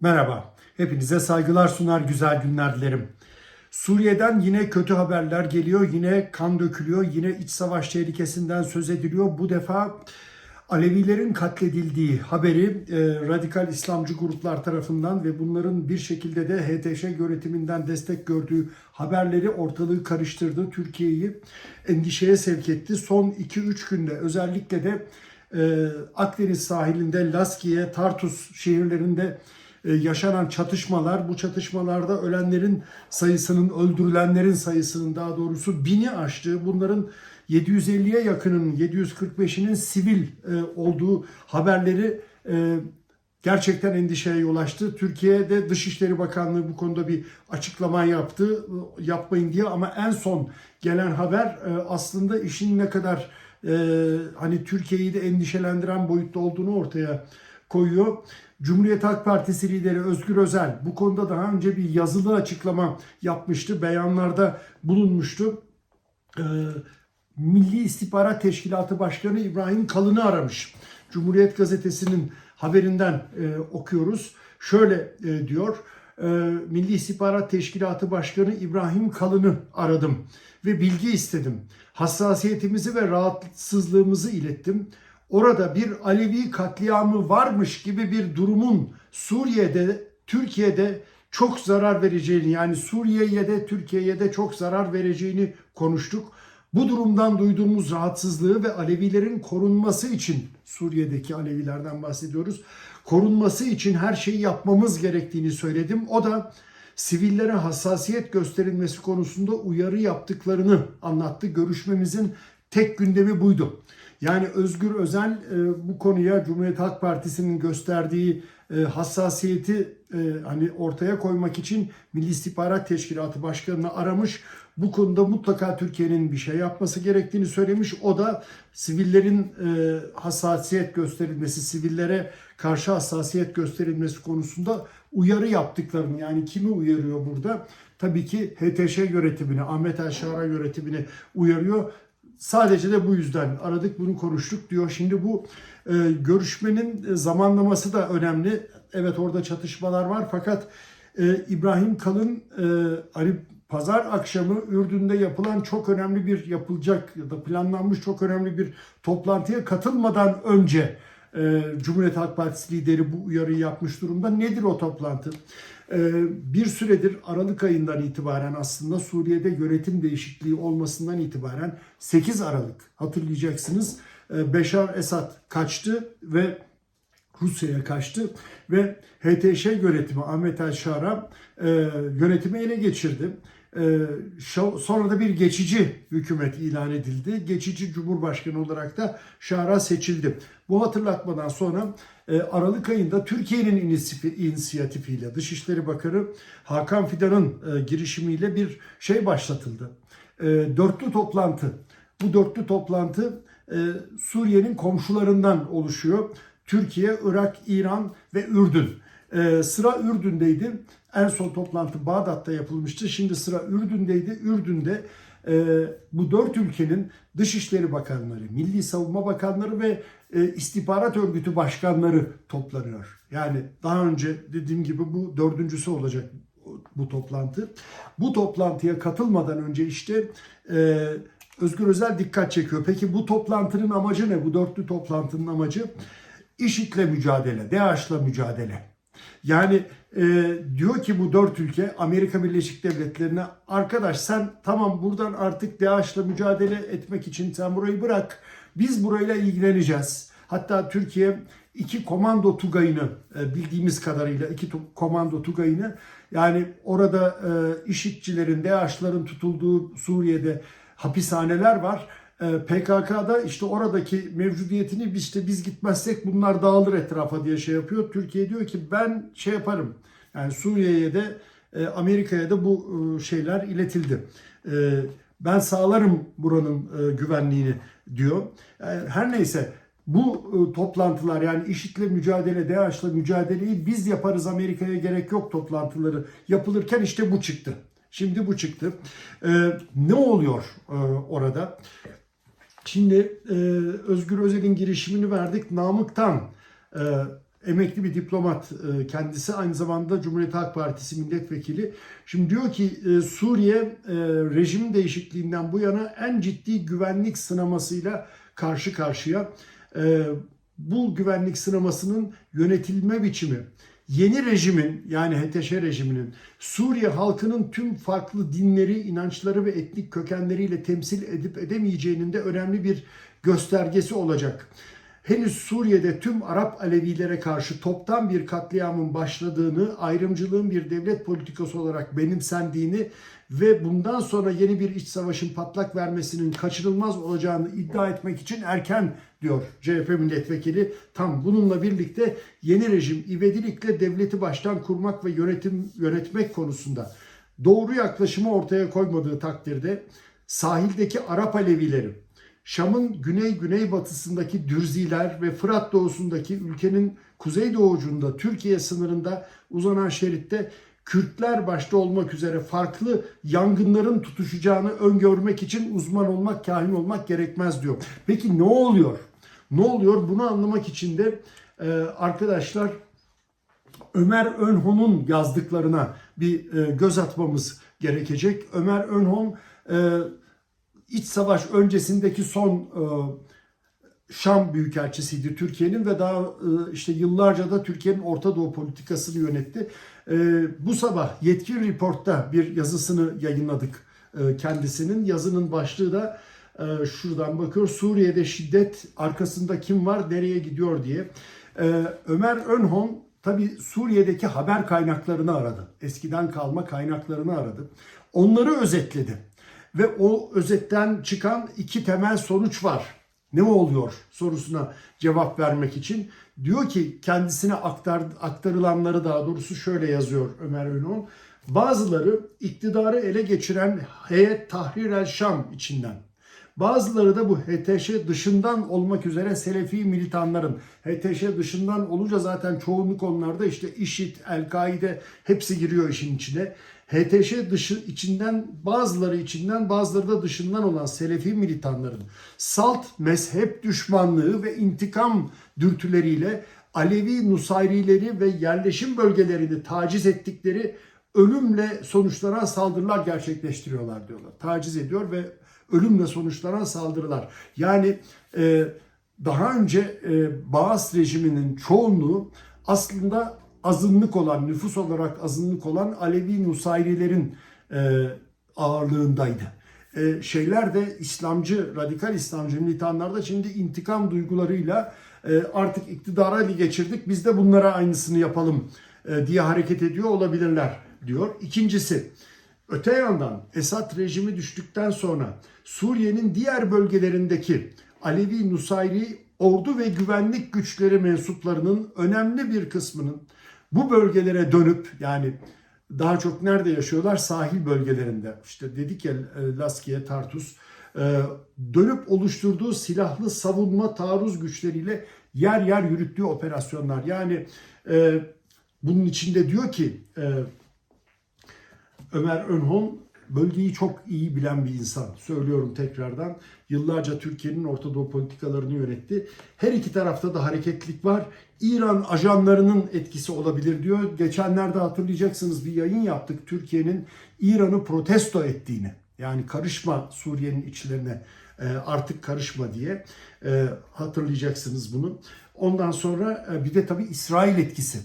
Merhaba, hepinize saygılar sunar, güzel günler dilerim. Suriye'den yine kötü haberler geliyor, yine kan dökülüyor, yine iç savaş tehlikesinden söz ediliyor. Bu defa Alevilerin katledildiği haberi e, radikal İslamcı gruplar tarafından ve bunların bir şekilde de HTŞ yönetiminden destek gördüğü haberleri ortalığı karıştırdı. Türkiye'yi endişeye sevk etti. Son 2-3 günde özellikle de e, Akdeniz sahilinde Laskiye, Tartus şehirlerinde yaşanan çatışmalar, bu çatışmalarda ölenlerin sayısının, öldürülenlerin sayısının daha doğrusu bini aştığı, bunların 750'ye yakının, 745'inin sivil e, olduğu haberleri e, gerçekten endişeye yol açtı. Türkiye'de Dışişleri Bakanlığı bu konuda bir açıklama yaptı, yapmayın diye ama en son gelen haber e, aslında işin ne kadar e, hani Türkiye'yi de endişelendiren boyutta olduğunu ortaya koyuyor. Cumhuriyet Halk Partisi lideri Özgür Özel bu konuda daha önce bir yazılı açıklama yapmıştı. Beyanlarda bulunmuştu. Ee, Milli İstihbarat Teşkilatı Başkanı İbrahim Kalın'ı aramış. Cumhuriyet Gazetesi'nin haberinden e, okuyoruz. Şöyle e, diyor. E, Milli İstihbarat Teşkilatı Başkanı İbrahim Kalın'ı aradım ve bilgi istedim. Hassasiyetimizi ve rahatsızlığımızı ilettim orada bir Alevi katliamı varmış gibi bir durumun Suriye'de, Türkiye'de çok zarar vereceğini yani Suriye'ye de Türkiye'ye de çok zarar vereceğini konuştuk. Bu durumdan duyduğumuz rahatsızlığı ve Alevilerin korunması için Suriye'deki Alevilerden bahsediyoruz. Korunması için her şeyi yapmamız gerektiğini söyledim. O da sivillere hassasiyet gösterilmesi konusunda uyarı yaptıklarını anlattı. Görüşmemizin tek gündemi buydu. Yani Özgür Özel e, bu konuya Cumhuriyet Halk Partisi'nin gösterdiği e, hassasiyeti e, hani ortaya koymak için Milli İstihbarat Teşkilatı Başkanı'nı aramış. Bu konuda mutlaka Türkiye'nin bir şey yapması gerektiğini söylemiş. O da sivillerin e, hassasiyet gösterilmesi, sivillere karşı hassasiyet gösterilmesi konusunda uyarı yaptıklarını yani kimi uyarıyor burada? Tabii ki HTŞ yönetimini, Ahmet Elşara yönetimini uyarıyor. Sadece de bu yüzden aradık bunu konuştuk diyor. Şimdi bu e, görüşmenin zamanlaması da önemli. Evet orada çatışmalar var fakat e, İbrahim Kalın e, hani pazar akşamı Ürdün'de yapılan çok önemli bir yapılacak ya da planlanmış çok önemli bir toplantıya katılmadan önce e, Cumhuriyet Halk Partisi lideri bu uyarıyı yapmış durumda. Nedir o toplantı? E, bir süredir Aralık ayından itibaren aslında Suriye'de yönetim değişikliği olmasından itibaren 8 Aralık hatırlayacaksınız e, Beşar Esad kaçtı ve Rusya'ya kaçtı ve HTŞ yönetimi Ahmet El Şara e, yönetimi ele geçirdi. E, sonra da bir geçici hükümet ilan edildi. Geçici cumhurbaşkanı olarak da Şara seçildi. Bu hatırlatmadan sonra e, Aralık ayında Türkiye'nin inisiyatifiyle Dışişleri Bakanı Hakan Fidan'ın e, girişimiyle bir şey başlatıldı. E, dörtlü toplantı. Bu dörtlü toplantı Suriye'nin komşularından oluşuyor. Türkiye, Irak, İran ve Ürdün. Ee, sıra Ürdün'deydi. En son toplantı Bağdat'ta yapılmıştı. Şimdi sıra Ürdün'deydi. Ürdün'de e, bu dört ülkenin Dışişleri Bakanları, Milli Savunma Bakanları ve e, istihbarat örgütü başkanları toplanıyor. Yani daha önce dediğim gibi bu dördüncüsü olacak bu toplantı. Bu toplantıya katılmadan önce işte e, Özgür Özel dikkat çekiyor. Peki bu toplantının amacı ne? Bu dörtlü toplantının amacı IŞİD'le mücadele, DAEŞ'la mücadele. Yani e, diyor ki bu dört ülke Amerika Birleşik Devletleri'ne arkadaş sen tamam buradan artık DAEŞ'la mücadele etmek için sen burayı bırak. Biz burayla ilgileneceğiz. Hatta Türkiye iki komando tugayını e, bildiğimiz kadarıyla iki komando tugayını yani orada e, IŞİD'cilerin, DAEŞ'ların tutulduğu Suriye'de hapishaneler var. Ee, PKK'da işte oradaki mevcudiyetini işte biz gitmezsek bunlar dağılır etrafa diye şey yapıyor. Türkiye diyor ki ben şey yaparım. Yani Suriye'ye de e, Amerika'ya da bu e, şeyler iletildi. E, ben sağlarım buranın güvenliğini diyor. Her neyse bu toplantılar yani IŞİD'le mücadele, DAEŞ'le mücadeleyi biz yaparız Amerika'ya gerek yok toplantıları yapılırken işte bu çıktı. Şimdi bu çıktı. ne oluyor orada? Şimdi e, Özgür Özel'in girişimini verdik. Namık'tan e, emekli bir diplomat e, kendisi. Aynı zamanda Cumhuriyet Halk Partisi milletvekili. Şimdi diyor ki e, Suriye e, rejim değişikliğinden bu yana en ciddi güvenlik sınamasıyla karşı karşıya. E, bu güvenlik sınamasının yönetilme biçimi, yeni rejimin yani HTŞ rejiminin Suriye halkının tüm farklı dinleri, inançları ve etnik kökenleriyle temsil edip edemeyeceğinin de önemli bir göstergesi olacak. Henüz Suriye'de tüm Arap Alevilere karşı toptan bir katliamın başladığını, ayrımcılığın bir devlet politikası olarak benimsendiğini ve bundan sonra yeni bir iç savaşın patlak vermesinin kaçınılmaz olacağını iddia etmek için erken diyor CHP milletvekili. Tam bununla birlikte yeni rejim ivedilikle devleti baştan kurmak ve yönetim yönetmek konusunda doğru yaklaşımı ortaya koymadığı takdirde sahildeki Arap Alevileri, Şam'ın güney güneybatısındaki Dürziler ve Fırat doğusundaki ülkenin kuzeydoğucunda Türkiye sınırında uzanan şeritte Kürtler başta olmak üzere farklı yangınların tutuşacağını öngörmek için uzman olmak, kahin olmak gerekmez diyor. Peki ne oluyor? Ne oluyor? Bunu anlamak için de e, arkadaşlar Ömer Önhon'un yazdıklarına bir e, göz atmamız gerekecek. Ömer Önhon e, iç savaş öncesindeki son e, Şam Büyükelçisiydi Türkiye'nin ve daha e, işte yıllarca da Türkiye'nin Orta Doğu politikasını yönetti. E, bu sabah Yetkin Report'ta bir yazısını yayınladık e, kendisinin. Yazının başlığı da e, şuradan bakıyor. Suriye'de şiddet arkasında kim var nereye gidiyor diye. E, Ömer Önhon tabi Suriye'deki haber kaynaklarını aradı. Eskiden kalma kaynaklarını aradı. Onları özetledi. Ve o özetten çıkan iki temel sonuç var. Ne oluyor sorusuna cevap vermek için. Diyor ki kendisine aktar, aktarılanları daha doğrusu şöyle yazıyor Ömer Önal. Bazıları iktidarı ele geçiren Heyet Tahrir el Şam içinden. Bazıları da bu HTŞ dışından olmak üzere Selefi militanların HTŞ dışından olunca zaten çoğunluk onlarda işte IŞİD, El-Kaide hepsi giriyor işin içine. HTŞ dışı içinden bazıları içinden bazıları da dışından olan Selefi militanların salt mezhep düşmanlığı ve intikam dürtüleriyle Alevi Nusayrileri ve yerleşim bölgelerini taciz ettikleri ölümle sonuçlanan saldırılar gerçekleştiriyorlar diyorlar. Taciz ediyor ve ölümle sonuçlanan saldırılar. Yani e, daha önce e, Baas rejiminin çoğunluğu aslında azınlık olan, nüfus olarak azınlık olan Alevi Nusayrilerin e, ağırlığındaydı. E, şeyler de İslamcı, radikal İslamcı militanlar da şimdi intikam duygularıyla e, artık iktidara ele geçirdik, biz de bunlara aynısını yapalım e, diye hareket ediyor olabilirler diyor. İkincisi, öte yandan Esad rejimi düştükten sonra Suriye'nin diğer bölgelerindeki Alevi Nusayri ordu ve güvenlik güçleri mensuplarının önemli bir kısmının bu bölgelere dönüp yani daha çok nerede yaşıyorlar? Sahil bölgelerinde. İşte dedik ya e, Laskiye, Tartus. E, dönüp oluşturduğu silahlı savunma taarruz güçleriyle yer yer yürüttüğü operasyonlar. Yani e, bunun içinde diyor ki Ömer Önhon bölgeyi çok iyi bilen bir insan. Söylüyorum tekrardan. Yıllarca Türkiye'nin Orta Doğu politikalarını yönetti. Her iki tarafta da hareketlik var. İran ajanlarının etkisi olabilir diyor. Geçenlerde hatırlayacaksınız bir yayın yaptık. Türkiye'nin İran'ı protesto ettiğini. Yani karışma Suriye'nin içlerine artık karışma diye hatırlayacaksınız bunu. Ondan sonra bir de tabii İsrail etkisi.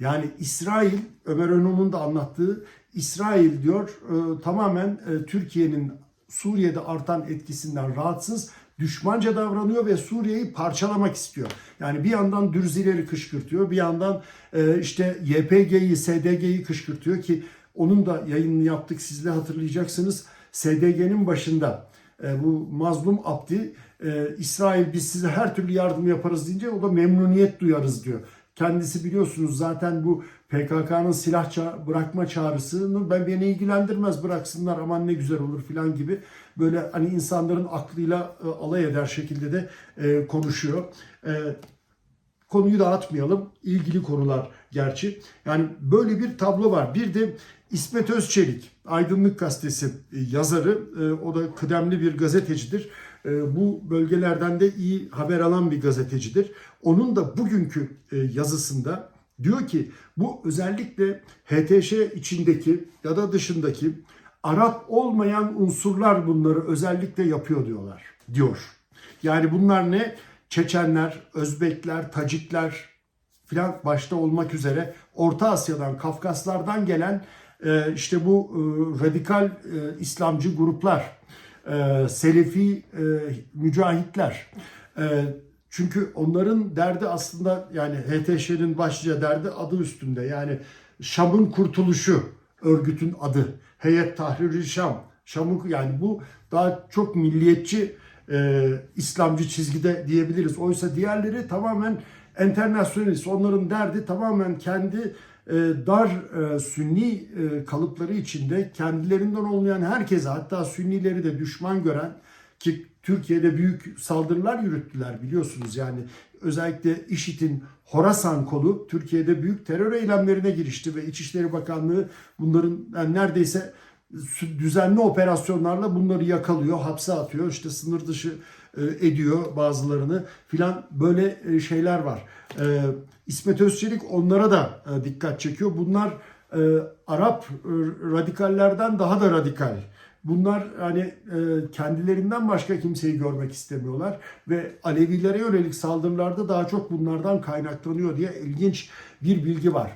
Yani İsrail Ömer Önon'un da anlattığı İsrail diyor e, tamamen e, Türkiye'nin Suriye'de artan etkisinden rahatsız, düşmanca davranıyor ve Suriye'yi parçalamak istiyor. Yani bir yandan Dürzileri kışkırtıyor, bir yandan e, işte YPG'yi, SDG'yi kışkırtıyor ki onun da yayınını yaptık sizle hatırlayacaksınız. SDG'nin başında bu mazlum Abdi İsrail biz size her türlü yardım yaparız deyince o da memnuniyet duyarız diyor. Kendisi biliyorsunuz zaten bu PKK'nın silah ça- bırakma çağrısını ben beni ilgilendirmez bıraksınlar aman ne güzel olur filan gibi böyle hani insanların aklıyla e, alay eder şekilde de e, konuşuyor. E, konuyu dağıtmayalım. ilgili konular gerçi. Yani böyle bir tablo var. Bir de İsmet Özçelik, Aydınlık Gazetesi e, yazarı. E, o da kıdemli bir gazetecidir. e, bu bölgelerden de iyi haber alan bir gazetecidir. Onun da bugünkü yazısında diyor ki bu özellikle HTŞ içindeki ya da dışındaki Arap olmayan unsurlar bunları özellikle yapıyor diyorlar. Diyor. Yani bunlar ne? Çeçenler, Özbekler, Tacikler filan başta olmak üzere Orta Asya'dan, Kafkaslardan gelen e, işte bu e, radikal e, İslamcı gruplar, Selefi mücahitler. Çünkü onların derdi aslında yani HTŞ'nin başlıca derdi adı üstünde. Yani Şam'ın kurtuluşu örgütün adı. Heyet Tahrir Şam. Şam'ın yani bu daha çok milliyetçi e, İslamcı çizgide diyebiliriz. Oysa diğerleri tamamen enternasyonalist. Onların derdi tamamen kendi e, dar e, sünni e, kalıpları içinde kendilerinden olmayan herkese hatta sünnileri de düşman gören ki Türkiye'de büyük saldırılar yürüttüler biliyorsunuz yani özellikle IŞİD'in Horasan kolu Türkiye'de büyük terör eylemlerine girişti ve İçişleri Bakanlığı bunların yani neredeyse düzenli operasyonlarla bunları yakalıyor, hapse atıyor, işte sınır dışı e, ediyor bazılarını filan böyle e, şeyler var. E, İsmet Özçelik onlara da dikkat çekiyor. Bunlar Arap radikallerden daha da radikal. Bunlar hani kendilerinden başka kimseyi görmek istemiyorlar ve Alevilere yönelik saldırılarda daha çok bunlardan kaynaklanıyor diye ilginç bir bilgi var.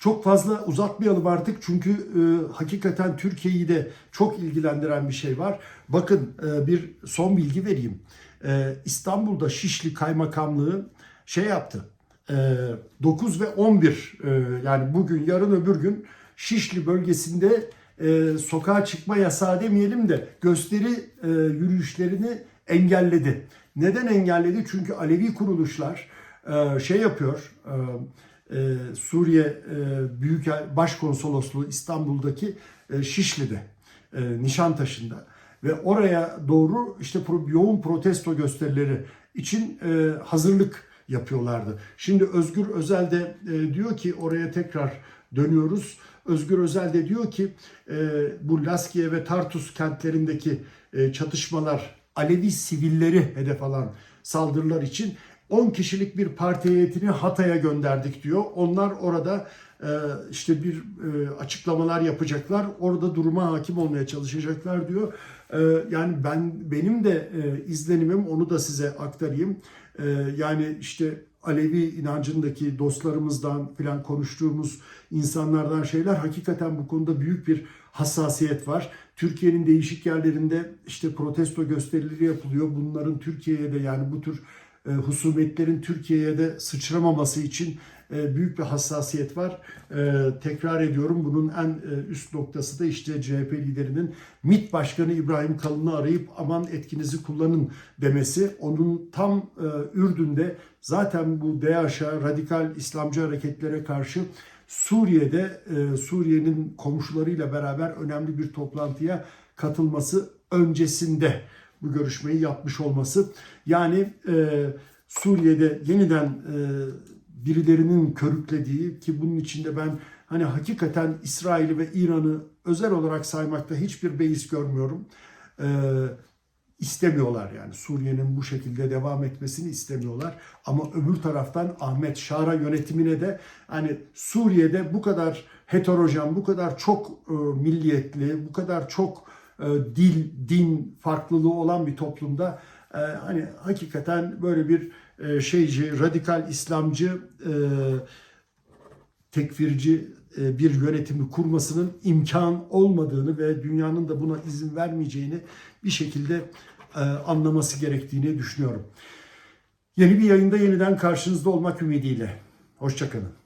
Çok fazla uzatmayalım artık çünkü e, hakikaten Türkiye'yi de çok ilgilendiren bir şey var. Bakın e, bir son bilgi vereyim. E, İstanbul'da Şişli Kaymakamlığı şey yaptı. E, 9 ve 11 e, yani bugün yarın öbür gün Şişli bölgesinde e, sokağa çıkma yasağı demeyelim de gösteri e, yürüyüşlerini engelledi. Neden engelledi? Çünkü Alevi kuruluşlar e, şey yapıyor. E, e, Suriye e, Büyük Başkonsolosluğu İstanbul'daki e, Şişli'de, e, Nişantaşı'nda ve oraya doğru işte pro, yoğun protesto gösterileri için e, hazırlık yapıyorlardı. Şimdi Özgür Özel de e, diyor ki oraya tekrar dönüyoruz. Özgür Özel de diyor ki e, bu Laskiye ve Tartus kentlerindeki e, çatışmalar Alevi sivilleri hedef alan saldırılar için 10 kişilik bir parti heyetini Hatay'a gönderdik diyor. Onlar orada e, işte bir açıklamalar yapacaklar. Orada duruma hakim olmaya çalışacaklar diyor. Yani ben benim de izlenimim onu da size aktarayım. Yani işte Alevi inancındaki dostlarımızdan falan konuştuğumuz insanlardan şeyler hakikaten bu konuda büyük bir hassasiyet var. Türkiye'nin değişik yerlerinde işte protesto gösterileri yapılıyor. Bunların Türkiye'ye de yani bu tür e, husumetlerin Türkiye'ye de sıçramaması için büyük bir hassasiyet var. E, tekrar ediyorum bunun en üst noktası da işte CHP liderinin MİT Başkanı İbrahim Kalın'ı arayıp aman etkinizi kullanın demesi. Onun tam Ürdün'de zaten bu DAEŞ'a, radikal İslamcı hareketlere karşı Suriye'de Suriye'nin komşularıyla beraber önemli bir toplantıya katılması öncesinde bu görüşmeyi yapmış olması. Yani e, Suriye'de yeniden e, birilerinin körüklediği ki bunun içinde ben hani hakikaten İsrail'i ve İran'ı özel olarak saymakta hiçbir beis görmüyorum. E, istemiyorlar yani Suriye'nin bu şekilde devam etmesini istemiyorlar. Ama öbür taraftan Ahmet Şara yönetimine de hani Suriye'de bu kadar heterojen, bu kadar çok e, milliyetli, bu kadar çok e, dil, din farklılığı olan bir toplumda e, hani hakikaten böyle bir e, şeyci, radikal İslamcı, tekfirci bir yönetimi kurmasının imkan olmadığını ve dünyanın da buna izin vermeyeceğini bir şekilde anlaması gerektiğini düşünüyorum. Yeni bir yayında yeniden karşınızda olmak ümidiyle. Hoşçakalın.